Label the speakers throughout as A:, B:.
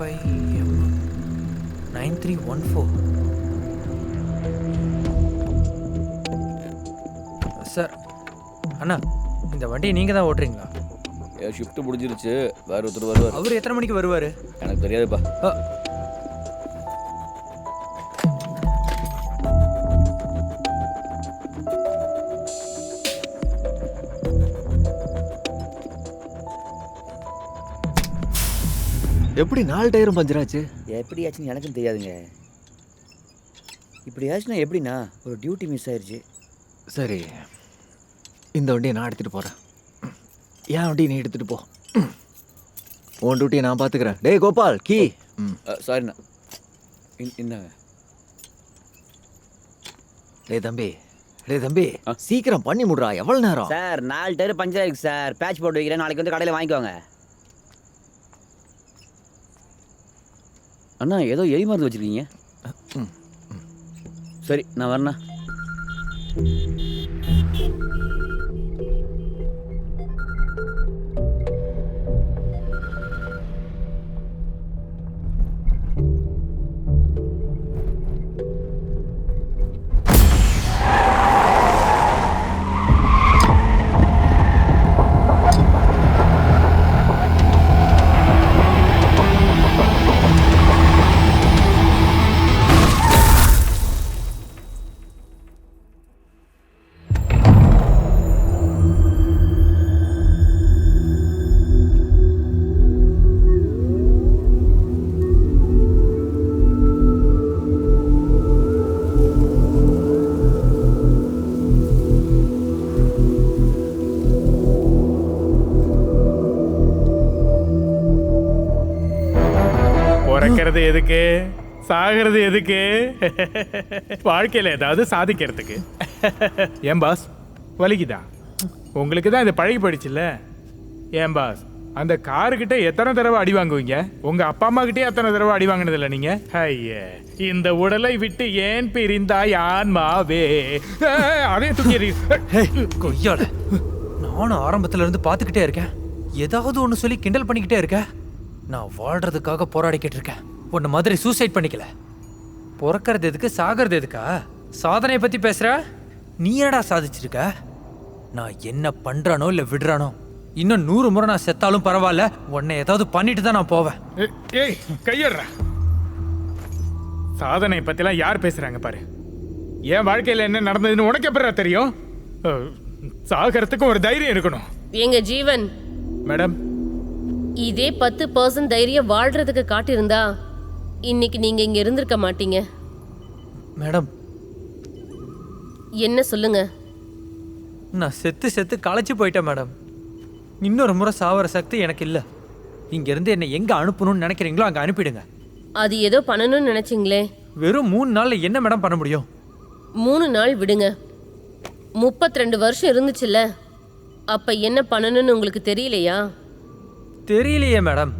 A: Five M nine three one four. Sir அண்ணா இந்த வண்டியை நீங்கள் தான் ஓட்டுறீங்களா?
B: ஷிஃப்ட் முடிஞ்சிருச்சு. வேற ஒருத்தர் வருவார்.
A: அவர் எத்தனை மணிக்கு வருவார்?
B: எனக்கு தெரியாதுப்பா.
C: எப்படி நாலு டயரும் பஞ்சர் ஆச்சு
D: எப்படியாச்சுன்னு எனக்கும் தெரியாதுங்க. இப்படி ஆச்சுன்னா எப்படிண்ணா ஒரு டியூட்டி மிஸ் ஆயிடுச்சு
C: சரி. இந்த வண்டியை நான் எடுத்துகிட்டு போகிறேன் என் வண்டியை நீ எடுத்துகிட்டு போ? உன் டியூட்டியை நான் பார்த்துக்கிறேன் டேய் கோபால் கீ. ம்.
B: சாரிண்ணா என்னங்க
C: டேய் தம்பி. டேய் தம்பி. சீக்கிரம் பண்ணி முடுறா. எவ்வளோ நேரம்?
D: சார் நாலு டயர் பஞ்சர் ஆயிருக்கு சார். பேட்ச் போட்டு வைக்கிறேன். நாளைக்கு வந்து கடையில் வாங்கிக்கோங்க.
B: அண்ணா ஏதோ எரி மருந்து வச்சிருக்கீங்க. சரி நான் வரேண்ணா
E: பிறக்கிறது எதுக்கு? சாகிறது எதுக்கு? வாழ்க்கையில் ஏதாவது சாதிக்கிறதுக்கு. ஏன் பாஸ்? வலிக்குதா? உங்களுக்கு தான் இது பழகி போயிடுச்சுல்ல? ஏன் பாஸ்? அந்த காருக்கிட்ட எத்தனை தடவை அடி வாங்குவீங்க? உங்க அப்பா அம்மா கிட்டே எத்தனை தடவை அடி வாங்கினதில்ல நீங்க? ஐயே இந்த உடலை விட்டு ஏன் பிரிந்தாய் ஆன்மாவே அதே தூக்கி
A: கொய்யால நானும் ஆரம்பத்துல இருந்து பார்த்துக்கிட்டே இருக்கேன். ஏதாவது ஒன்று சொல்லி கிண்டல் பண்ணிக்கிட்டே இருக்கேன். நான் வாழ்றதுக்காக போராடிக்கிட்டு இருக்கேன் உன்னை மாதிரி சூசைட் பண்ணிக்கல. பிறக்கிறது எதுக்கு சாகிறது எதுக்கா? சாதனையை பத்தி பேசுற? நீ என்னடா சாதிச்சிருக்க? நான் என்ன பண்றானோ இல்ல விடுறானோ? இன்னும் நூறு முறை நான் செத்தாலும் பரவாயில்ல. உன்னை ஏதாவது பண்ணிட்டு தான் நான் போவேன்.
E: ஏய், கையடுறா. சாதனை பத்திலாம் யார் பேசுறாங்க பாரு. என் வாழ்க்கையில என்ன நடந்ததுன்னு உனக்கு எப்படா தெரியும்? அஹ், சாகறதுக்கும் ஒரு தைரியம் இருக்கணும்.
F: எங்க ஜீவன்
E: மேடம்.
F: இதே பத்து பர்சன்ட் தைரியம் வாழ்றதுக்கு காட்டியிருந்தா இன்னைக்கு நீங்க இங்க இருந்திருக்க மாட்டீங்க.
A: மேடம்.
F: என்ன சொல்லுங்க?
A: நான் செத்து செத்து களைச்சு போயிட்டேன் மேடம். இன்னொரு முறை சாவர சக்தி எனக்கு இல்லை. இங்கேருந்து என்னை எங்கே அனுப்பணும்னு நினைக்கிறீங்களோ அங்கே அனுப்பிடுங்க.
F: அது ஏதோ பண்ணணும்னு நினைச்சீங்களே.
A: வெறும் மூணு நாளில் என்ன மேடம் பண்ண முடியும்?
F: மூணு நாள் விடுங்க. முப்பத்தி ரெண்டு வருஷம் இருந்துச்சுல்ல. அப்ப என்ன பண்ணணும்னு உங்களுக்கு தெரியலையா?
A: தெரியலையே மேடம்.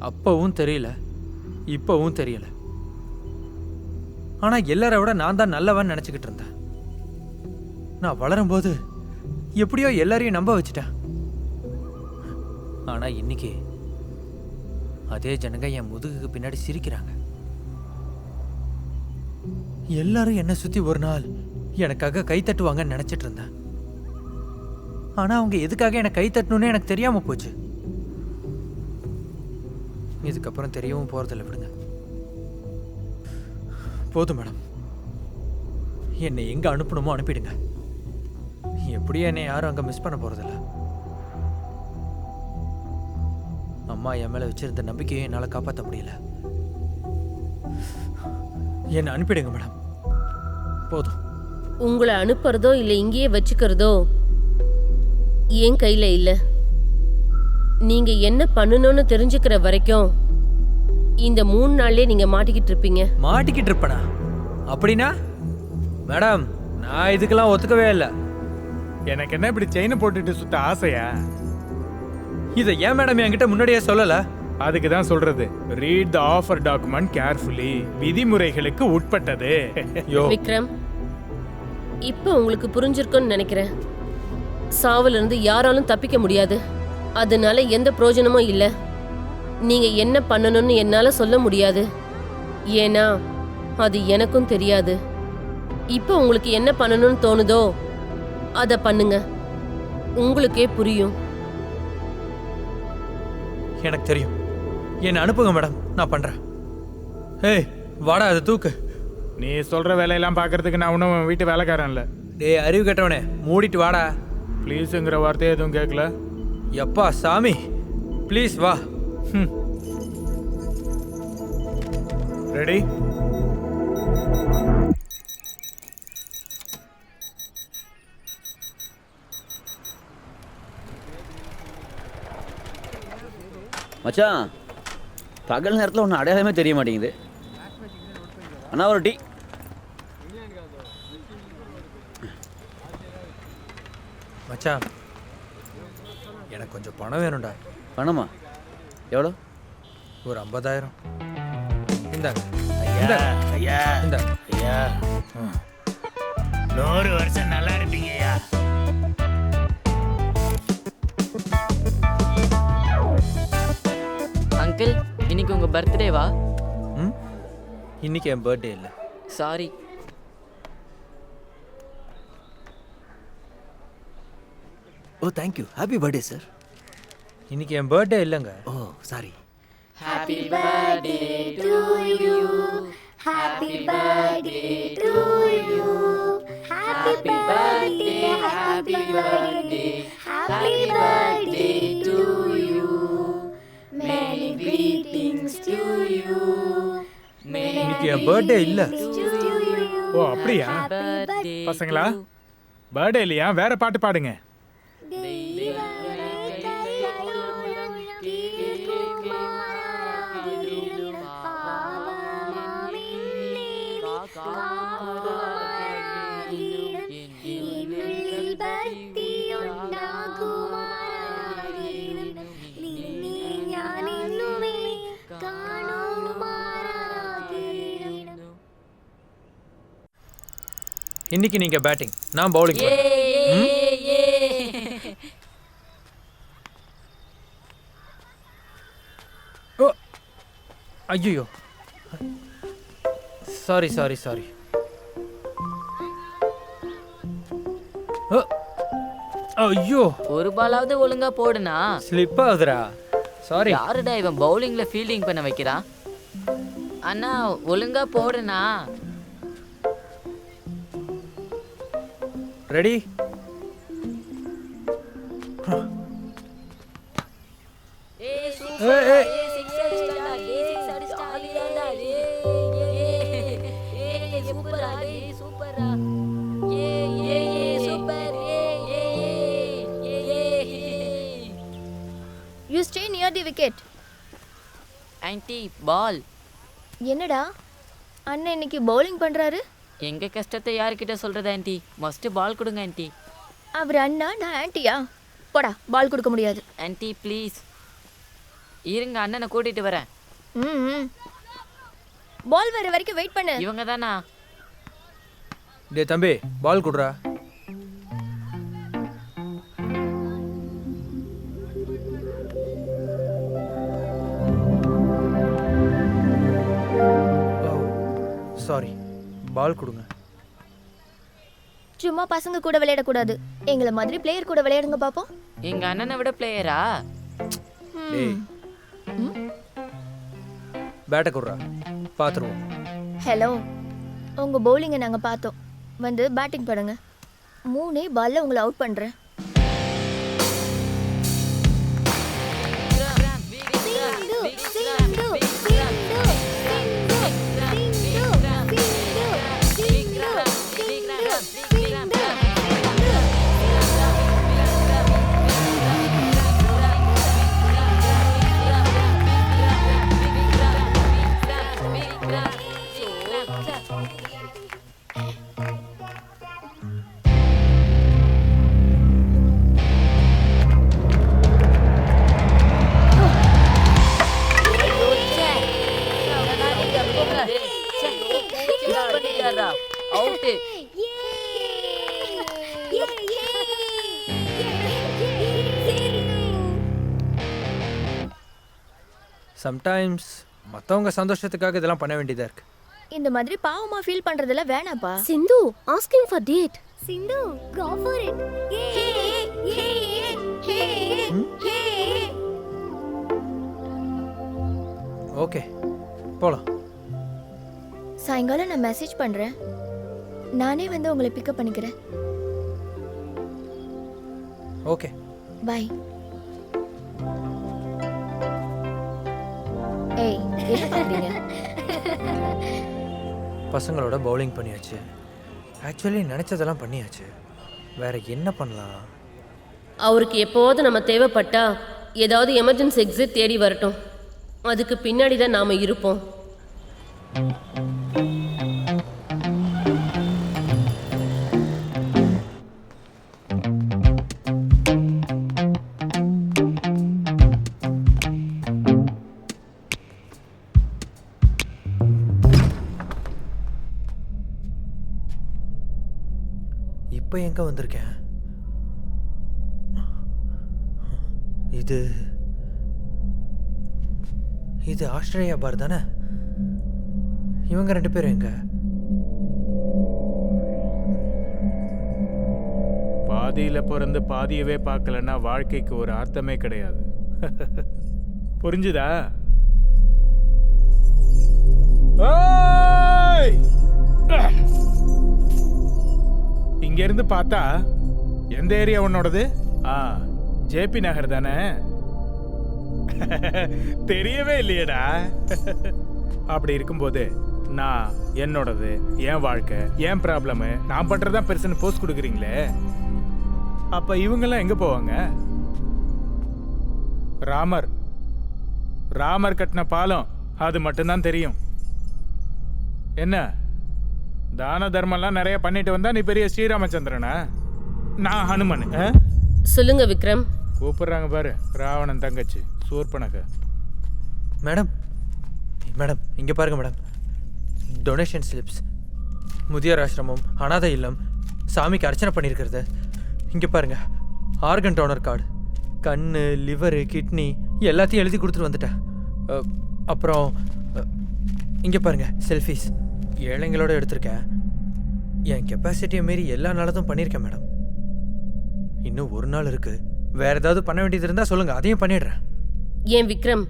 A: அப்பவும் தெரியல. இப்போவும் தெரியல. ஆனால் எல்லாரை விட நான் தான் நல்லவன் நினச்சிக்கிட்டு இருந்தேன். நான் வளரும்போது எப்படியோ எல்லாரையும் நம்ப வச்சுட்டேன். ஆனால் இன்னைக்கு அதே ஜனங்க என் முதுகுக்கு பின்னாடி சிரிக்கிறாங்க. எல்லாரும் என்னை சுற்றி ஒரு நாள் எனக்காக கை தட்டுவாங்கன்னு நினச்சிட்டு இருந்தேன். ஆனால் அவங்க எதுக்காக என்னை கை தட்டணும்னு எனக்கு தெரியாமல் போச்சு. இதுக்கப்புறம் தெரியவும் போகிறதில்ல விடுங்க. போதும் மேடம். என்னை எங்கே அனுப்பணுமோ அனுப்பிடுங்க. எப்படியும் என்னை யாரும் அங்கே மிஸ் பண்ண போகிறதில்ல அம்மா என் மேலே வச்சிருந்த நம்பிக்கையை என்னால் காப்பாற்ற முடியல. என்னை அனுப்பிடுங்க மேடம். போதும்.
F: உங்களை அனுப்புறதோ இல்லை இங்கேயே வச்சுக்கிறதோ என் கையில இல்ல. நீங்க என்ன பண்ணணும்னு தெரிஞ்சுக்கிற வரைக்கும் இந்த மூணு நாள்லயே நீங்க மாட்டிக்கிட்டு இருப்பீங்க.
A: மாட்டிக்கிட்டு இருப்பனா? அப்படின்னா? மேடம் நான் இதுக்கெல்லாம் ஒத்துக்கவே இல்லை.
E: எனக்கு என்ன இப்படி செயினை போட்டுட்டு சுத்த ஆசையா?
A: இதை ஏன் மேடம் என்கிட்ட முன்னாடியே சொல்லலை?
E: அதுக்கு தான் சொல்றது. Read the offer document carefully விதிமுறைகளுக்கு உட்பட்டது.
A: யோ.
F: விக்ரம் இப்போ உங்களுக்கு புரிஞ்சிருக்கும்னு நினைக்கிறேன். சாவுல இருந்து யாராலும் தப்பிக்க முடியாது. அதனால எந்த பிரயோஜனமும் இல்ல. நீங்க என்ன பண்ணணும்னு என்னால சொல்ல முடியாது. ஏன்னா அது எனக்கும் தெரியாது. இப்போ உங்களுக்கு என்ன பண்ணணும்னு தோணுதோ அதை பண்ணுங்க. உங்களுக்கே புரியும்.
A: எனக்கு தெரியும். என்னை அனுப்புங்க மேடம். நான் பண்றேன். ஏய் வாடா அதை தூக்கு.
E: நீ சொல்ற வேலையெல்லாம் பார்க்கறதுக்கு நான் ஒன்றும் வீட்டு வேலைக்காரன் இல்லை
A: டேய் அறிவு கெட்டவனே மூடிட்டு வாடா.
E: ப்ளீஸுங்கிற வார்த்தையே எதுவும் கேட்கல
A: எப்பா சாமி? ப்ளீஸ் வா.
E: ரெடி?
B: மச்சான் பகல் நேரத்தில் ஒன்றும் அடையாளமே தெரிய மாட்டேங்குது. அண்ணா ஒரு டீ.
A: மச்சான் எனக்கு கொஞ்சம் பணம் வேணும்டா.
B: பணமா? எவ்வளோ?
A: ஒரு ஐம்பதாயிரம். இந்தாங்க இந்தாங்க இந்தாங்க
E: ஐயா நூறு வருஷம் நல்லா இருப்பீங்க ஐயா.
G: அங்கிள் இன்னைக்கு உங்க பர்த்டேவா
A: ம்? இன்னைக்கு என் பர்த்டே இல்லை.
G: Sorry
C: oh thank you happy birthday sir
A: இன்னைக்கு என் பர்த்டே இல்லைங்க.
C: ஓ sorry
G: happy birthday to you happy birthday to you happy birthday happy birthday happy birthday to you many greetings to you
A: இன்னைக்கு என் பர்த்டே இல்லை.
E: ஓ அப்படியா? பசங்களா? Birthday இல்லையா? வேற பாட்டு பாடுங்க.
A: இன்னைக்கு நீங்க பேட்டிங் நான் பவுலிங் ஐயோ சாரி சாரி சாரி ஐயோ.
G: ஒரு பாலாவது ஒழுங்கா போடுனா.
A: ஸ்லிப் ஆகுதுடா. சாரி
G: யாருடா இவன் பவுலிங்ல ஃபீல்டிங் பண்ண வைக்கிறான்? அண்ணா ஒழுங்கா போடுனா.
A: Ready
H: you stay near the wicket
G: auntie ball
H: என்னடா? அண்ணன் இன்னைக்கு பவுலிங் பண்றாரு?
G: எங்க கஷ்டத்தை யார்கிட்ட சொல்றது ஆன்ட்டி மஸ்ட் பால் கொடுங்க ஆன்ட்டி
H: அவர் அண்ணா நான் ஆன்ட்டியா போடா பால் கொடுக்க முடியாது.
G: ஆன்ட்டி ப்ளீஸ் இருங்க அண்ணனை கூட்டிட்டு வரேன்.
H: ம் பால் வர வரைக்கும் வெயிட் பண்ணு.
G: இவங்க தானா
A: டே தம்பி பால் குடுறா. சாரி பால் கொடுங்க.
H: சும்மா பசங்க கூட விளையாடக்கூடாது. எங்களை மாதிரி பிளேயர் கூட விளையாடுங்க பாப்போம்.
G: எங்க அண்ணனை விட பிளேயரா
A: டேய். பேட்டை குடுறா. பார்த்துருவோம்
H: ஹலோ உங்க பவுலிங்கை நாங்க பார்த்தோம். வந்து பேட்டிங் பண்ணுங்க மூணே பால்ல உங்களை அவுட் பண்றேன்.
A: சம்டைம்ஸ் மற்றவங்க சந்தோஷத்துக்காக இதெல்லாம் பண்ண வேண்டியதாக இருக்கு.
H: இந்த மாதிரி பாவமா ஃபீல் பண்றதெல்லாம் வேணாப்பா
F: Sindhu asking for date
H: Sindhu go for it
A: okay போகலாம்
H: சாயங்காலம் நான் மெசேஜ் பண்றேன். நானே வந்து உங்களை பிக்கப் பண்ணிக்கிறேன்.
A: ஓகே
H: பை என்ன பண்றீங்க
A: பசங்களோட பவுலிங் பண்ணியாச்சு. ஆக்சுவலி நினச்சதெல்லாம் பண்ணியாச்சு. வேற என்ன பண்ணலாம்?
F: அவருக்கு எப்போவாவது நம்ம தேவைப்பட்டா ஏதாவது எமர்ஜென்சி எக்ஸிட் தேடி வரட்டும். அதுக்கு பின்னாடி தான் நாம இருப்போம்.
A: இப்போ எங்க வந்திருக்கேன்? இது இது ஆஸ்திரேலியா பார் தானே? இவங்க ரெண்டு பேரும் எங்க?
E: பாதியில் பிறந்து பாதியவே பார்க்கலன்னா வாழ்க்கைக்கு ஒரு அர்த்தமே கிடையாது. புரிஞ்சுதா? இங்கேருந்து பார்த்தா எந்த ஏரியா உன்னோடது? ஆ ஜேபி நகர் தானே? தெரியவே இல்லையேடா. அப்படி இருக்கும்போது நான் என்னோடது என் வாழ்க்கை என் ப்ராப்ளமு நான் பண்ணுறதான் பெருசுன்னு போஸ்ட் கொடுக்குறீங்களே? அப்போ இவங்கெல்லாம் எங்கே போவாங்க? ராமர். ராமர் கட்டின பாலம் அது மட்டும்தான் தெரியும். என்ன? தான தர்மம்லாம் நிறைய பண்ணிட்டு வந்தா நீ பெரிய ஸ்ரீராமச்சந்திரனா? நான் ஹனுமன். ஆ?
F: சொல்லுங்க விக்ரம்.
E: கூப்பிடுறாங்க பாரு ராவணன் தங்கச்சி சூர்பனக.
A: மேடம் மேடம் இங்கே பாருங்க மேடம். டொனேஷன் ஸ்லிப்ஸ் முதியோர் ஆசிரமம் அனாதை இல்லம் சாமிக்கு அர்ச்சனை பண்ணியிருக்கிறது. இங்கே பாருங்க ஆர்கன் டோனர் கார்டு கண் லிவரு கிட்னி எல்லாத்தையும் எழுதி கொடுத்துட்டு வந்துட்டேன். அப்புறம் இங்கே பாருங்க செல்ஃபீஸ் ஏழைங்களோட எடுத்திருக்கேன். என் கெப்பாசிட்டியை மீறி எல்லா நாளதும் பண்ணியிருக்கேன் மேடம் இன்னும் ஒரு நாள் இருக்கு. வேற ஏதாவது பண்ண வேண்டியது இருந்தால் சொல்லுங்க அதையும் பண்ணிடுறேன்.
F: ஏன் விக்ரம்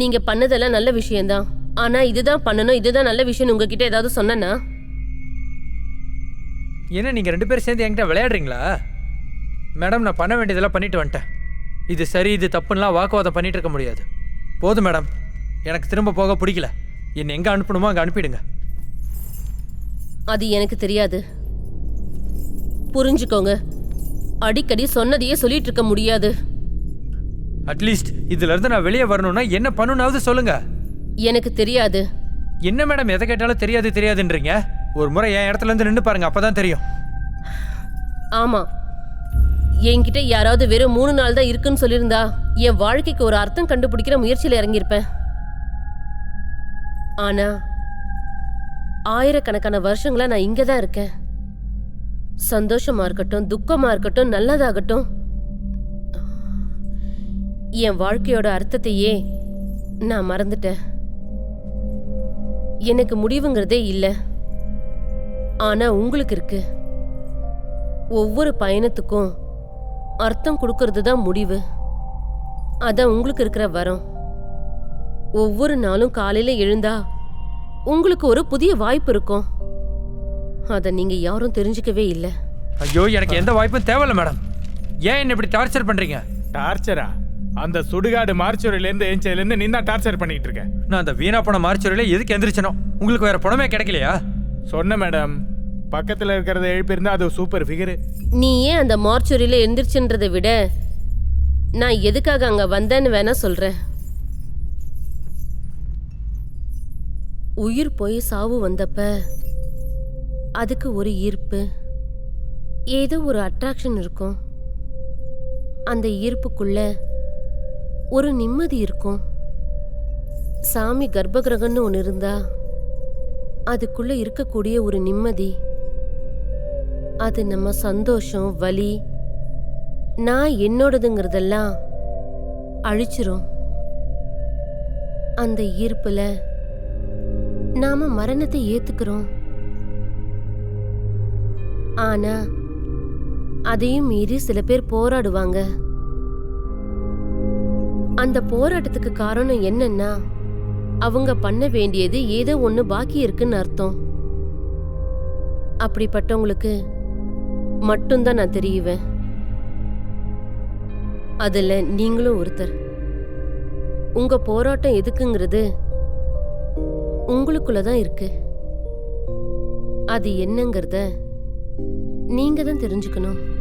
F: நீங்க பண்ணதெல்லாம் நல்ல விஷயம்தான். ஆனா இதுதான் பண்ணணும் இதுதான் நல்ல விஷயம் உங்ககிட்ட ஏதாவது சொன்னனா
A: என்ன நீங்கள் ரெண்டு பேரும் சேர்ந்து என்கிட்ட விளையாடுறீங்களா? மேடம் நான் பண்ண வேண்டியதெல்லாம் பண்ணிட்டு வந்துட்டேன். இது சரி இது தப்புன்னெலாம் வாக்குவாதம் பண்ணிட்டு இருக்க முடியாது. போதும் மேடம் எனக்கு திரும்ப போக பிடிக்கல. என்னை எங்கே அனுப்பணுமோ அங்கே அனுப்பிடுங்க.
F: அது எனக்கு தெரியாது. புரிஞ்சுக்கோங்க. அடிக்கடி சொன்னதையே சொல்லிட்டு இருக்க முடியாது.
A: அட்லீஸ்ட் இதுலேருந்து நான் வெளியே வரணும்னா என்ன பண்ணணும்னாவது சொல்லுங்க.
F: எனக்கு தெரியாது.
A: என்ன மேடம் எதை கேட்டாலும் தெரியாது தெரியாதுன்றீங்க? ஒரு முறை என் இடத்துல இருந்து நின்று பாருங்க அப்பதான் தெரியும்.
F: ஆமா. என்கிட்ட யாராவது வெறும் மூணு நாள் தான் இருக்குன்னு சொல்லியிருந்தா என் வாழ்க்கைக்கு ஒரு அர்த்தம் கண்டுபிடிக்கிற முயற்சியில் இறங்கியிருப்பேன். ஆனா ஆயிரக்கணக்கான வருஷங்களா நான் இங்கே தான் இருக்கேன். சந்தோஷமா இருக்கட்டும் துக்கமா இருக்கட்டும் நல்லதாகட்டும். என் வாழ்க்கையோட அர்த்தத்தையே நான் மறந்துட்டேன். எனக்கு முடிவுங்கிறதே இல்லை. ஆனா உங்களுக்கு இருக்கு. ஒவ்வொரு பயணத்துக்கும் அர்த்தம் கொடுக்கறது தான் முடிவு. அதான் உங்களுக்கு இருக்கிற வரம். ஒவ்வொரு நாளும் காலையில எழுந்தா உங்களுக்கு ஒரு புதிய வாய்ப்பு இருக்கும். அதை நீங்க யாரும் தெரிஞ்சுக்கவே இல்லை.
A: ஐயோ எனக்கு எந்த வாய்ப்பும் தேவையில்ல மேடம். ஏன் என்ன இப்படி டார்ச்சர் பண்ணுறீங்க
E: டார்ச்சரா அந்த சுடுகாடு மார்ச்சுரியிலேருந்து ஏஞ்சதுலேருந்து நீ தான் டார்ச்சர் பண்ணிக்கிட்டு இருக்க.
A: நான் அந்த வீணா போன மார்ச்சுரியில் எதுக்கு எந்திரிச்சனோ? உங்களுக்கு வேற பணமே கிடைக்கலையா?
E: சொன்ன மேடம். பக்கத்தில் இருக்கிறத எழுப்பியிருந்தா அது சூப்பர் ஃபிகரு
F: நீ ஏன் அந்த மார்ச்சுரியில எந்திரிச்சுன்றதை விட நான் எதுக்காக அங்க வந்தேன்னு வேணா சொல்றேன். உயிர் போய் சாவு வந்தப்ப அதுக்கு ஒரு ஈர்ப்பு. ஏதோ ஒரு அட்ராக்ஷன் இருக்கும். அந்த ஈர்ப்புக்குள்ள ஒரு நிம்மதி இருக்கும். சாமி கர்ப்பகிரகம்னு ஒன்று இருந்தா அதுக்குள்ள இருக்கக்கூடிய ஒரு நிம்மதி. அது நம்ம சந்தோஷம் வலி நான் என்னோடதுங்கிறதெல்லாம் அழிச்சிரும். அந்த ஈர்ப்பில் நாம மரணத்தை ஏத்துக்கிறோம். ஆனா அதையும் மீறி சில பேர் போராடுவாங்க. அந்த போராட்டத்துக்கு காரணம் என்னன்னா அவங்க பண்ண வேண்டியது ஏதோ ஒண்ணு பாக்கி இருக்குன்னு அர்த்தம். அப்படிப்பட்டவங்களுக்கு மட்டும்தான் நான் தெரியுவேன். அதுல நீங்களும் ஒருத்தர். உங்க போராட்டம் எதுக்குங்கிறது உங்களுக்குள்ள தான் இருக்கு. அது என்னங்கிறத நீங்க தான் தெரிஞ்சுக்கணும்.